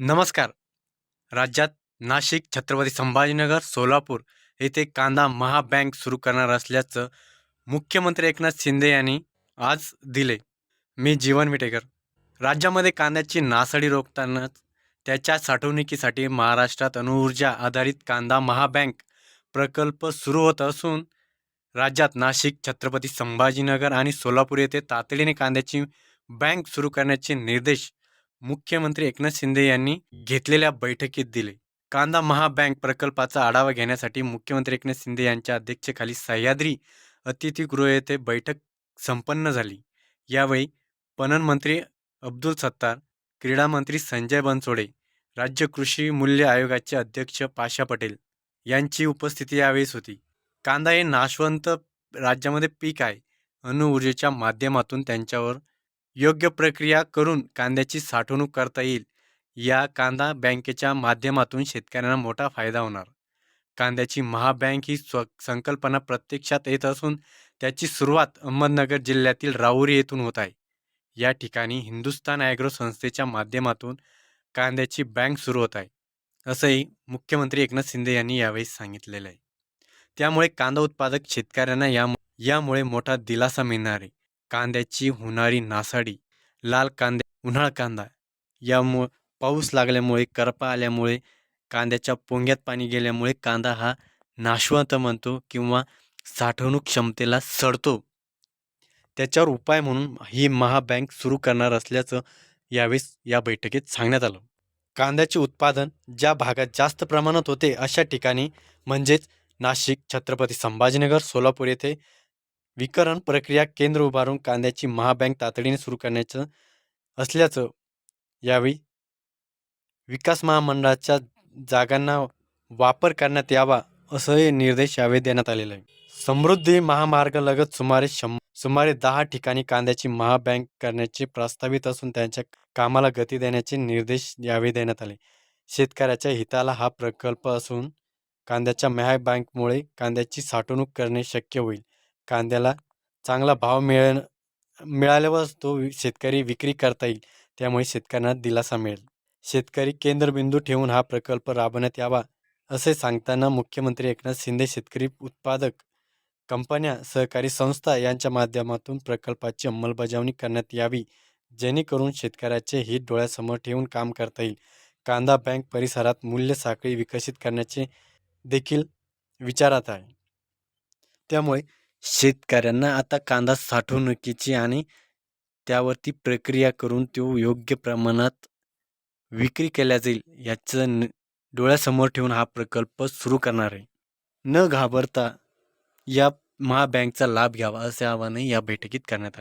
नमस्कार. राज्यात नाशिक छत्रपती संभाजीनगर सोलापूर येथे कांदा महाबँक सुरू करणार असल्याचं मुख्यमंत्री एकनाथ शिंदे यांनी आज दिले. मी जीवन विटेकर. राज्यामध्ये कांद्याची नासाडी रोखतानाच त्याच्या साठवणुकीसाठी महाराष्ट्रात अणुऊर्जा आधारित कांदा महाबँक प्रकल्प सुरू होत असून राज्यात नाशिक छत्रपती संभाजीनगर आणि सोलापूर येथे तातडीने कांद्याची बँक सुरू करण्याचे निर्देश मुख्यमंत्री एकनाथ शिंदे यांनी घेतलेल्या बैठकीत दिले. कांदा महाबँक प्रकल्पाचा आढावा घेण्यासाठी मुख्यमंत्री एकनाथ शिंदे यांच्या अध्यक्षतेखाली सह्याद्री अतिथीगृह येथे बैठक संपन्न झाली. यावेळी पणन मंत्री अब्दुल सत्तार क्रीडा मंत्री संजय बनसोडे राज्य कृषी मूल्य आयोगाचे अध्यक्ष पाशा पटेल यांची उपस्थिती यावेळेस होती. कांदा हे नाशवंत राज्यामध्ये पीक आहे. अणुऊर्जेच्या माध्यमातून त्यांच्यावर योग्य प्रक्रिया करून कांद्याची साठवणूक करता येईल. या कांदा बँकेच्या माध्यमातून शेतकऱ्यांना मोठा फायदा होणार. कांद्याची महाबँक ही स्व संकल्पना प्रत्यक्षात येत असून त्याची सुरुवात अहमदनगर जिल्ह्यातील राहुरी येथून होत आहे. या ठिकाणी हिंदुस्थान ॲग्रो संस्थेच्या माध्यमातून कांद्याची बँक सुरू होत आहे. असंही मुख्यमंत्री एकनाथ शिंदे यांनी यावेळी सांगितलेलं आहे. त्यामुळे कांदा उत्पादक शेतकऱ्यांना या यामुळे मोठा दिलासा मिळणार आहे. कांद्याची होणारी नासाडी लाल कांदे उन्हाळ कांदा यामुळे पाऊस लागल्यामुळे करपा आल्यामुळे कांद्याच्या पोंग्यात पाणी गेल्यामुळे कांदा हा नाशवंत म्हणतो किंवा साठवणूक क्षमतेला सडतो. त्याच्यावर उपाय म्हणून ही महाबँक सुरू करणार असल्याचं यावेळेस या बैठकीत सांगण्यात आलं. कांद्याचे उत्पादन ज्या भागात जास्त प्रमाणात होते अशा ठिकाणी म्हणजेच नाशिक छत्रपती संभाजीनगर सोलापूर येथे विकरण प्रक्रिया केंद्र उभारून कांद्याची महाबँक तातडीने सुरू करण्याचं असल्याचं यावेळी विकास महामंडळाच्या जागांना वापर करण्यात यावा असंही निर्देश यावेळी देण्यात आलेले आहे समृद्धी महामार्गालगत सुमारे शं सुमारे दहा ठिकाणी कांद्याची महाबँक करण्याचे प्रस्तावित असून त्यांच्या कामाला गती देण्याचे निर्देश यावेळी देण्यात आले. शेतकऱ्याच्या हिताला हा प्रकल्प असून कांद्याच्या महाबँकमुळे कांद्याची साठवणूक करणे शक्य होईल. कांद्याला चांगला भाव मिळ मिळाल्यावरच तो शेतकरी विक्री करता येईल. त्यामुळे शेतकऱ्यांना दिलासा मिळेल. शेतकरी केंद्रबिंदू ठेवून हा प्रकल्प राबवण्यात यावा असे सांगताना मुख्यमंत्री एकनाथ शिंदे शेतकरी उत्पादक कंपन्या सहकारी संस्था यांच्या माध्यमातून प्रकल्पाची अंमलबजावणी करण्यात यावी जेणेकरून शेतकऱ्याचे हित डोळ्यासमोर ठेवून काम करता येईल. कांदा बँक परिसरात मूल्य साखळी विकसित करण्याचे देखील विचारात आहे. त्यामुळे शेतकऱ्यांना आता कांदा साठवणुकीची आणि त्यावरती प्रक्रिया करून तो योग्य प्रमाणात विक्री केल्या जाईल याचं न डोळ्यासमोर ठेवून हा प्रकल्प सुरू करणार आहे. न घाबरता या महाबँकचा लाभ घ्यावा असे आवाहनही या बैठकीत करण्यात आले.